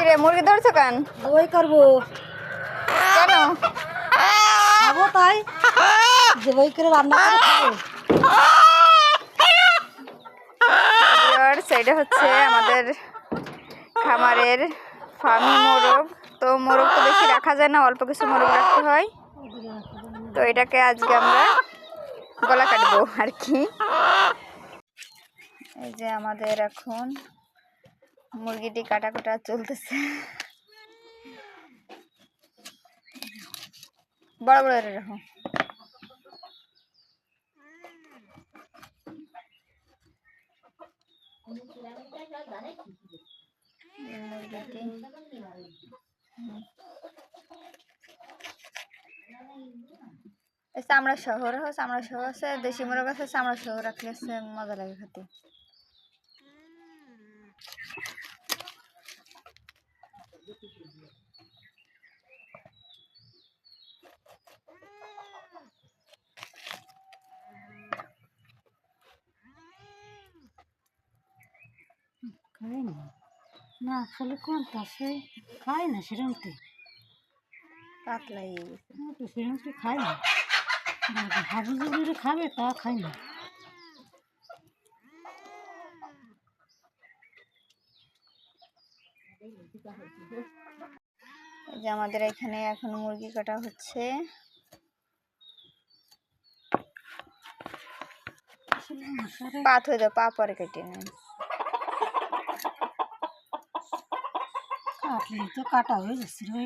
কিরে মুরগি ধরছো কেন? ওই করব। কেন? খাব তাই। ওই করে রান্না করে এটা হচ্ছে আমাদের খামারের ফার্মি মোরগ। তো মোরগ তো বেশি রাখা যায় না অল্প কিছু মোরগ রাখতে হয়। তো এটাকে আজকে আমরা গলা কাটবো আর কি। এই যে আমাদের এখন মুরগিটি কাটা কাটা চলতেছে। বড় বড় রাখো চামড়া শহর হয় চামড়া শহর আছে, দেশি মুরগ আছে, চামড়া শহর রাখলে মজা লাগে খেতে। খাই না। না আসলে কোন আছে খাই না সেরকম তো পাতলা গেছে। না তো সেরকম খাই না। হাবু জুবুরে খাবে তা খাই না। যে আমাদের এখানে এখন মুরগি কাটা হচ্ছে। পাত হয়ে যাও পা পরে কেটে নেন। কাটলে তো কাটা হয়ে যাচ্ছে রে।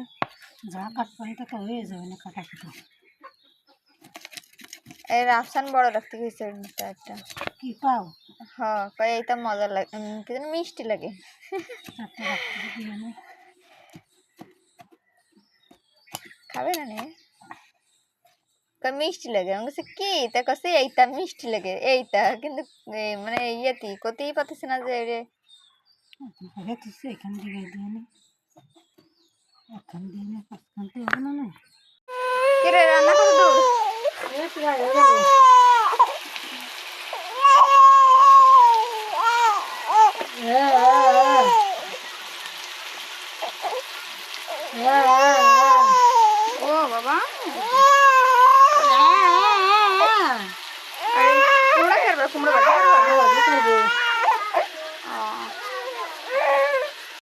যা কাটবেন তা তো হয়ে যাবে না কাটা কাটা। এই রাফসান বড় রাখতে গেছে একটা কি পাও? হ্যাঁ কয় এইটা মজা লাগে কি যেন মিষ্টি লাগে। খাবে না নে? কয় মিষ্টি লাগে? আমি কাছে কি? তা কাছে এইটা মিষ্টি লাগে, এইটা। কিন্তু মানে ইয়েতি কতেই পারতেছি না যে রে এখান দিয়ে নে পাঁচখান তো হবে না না কি রে রান্না কত দূর এই প্রায় হয়ে গেল ও বাবা।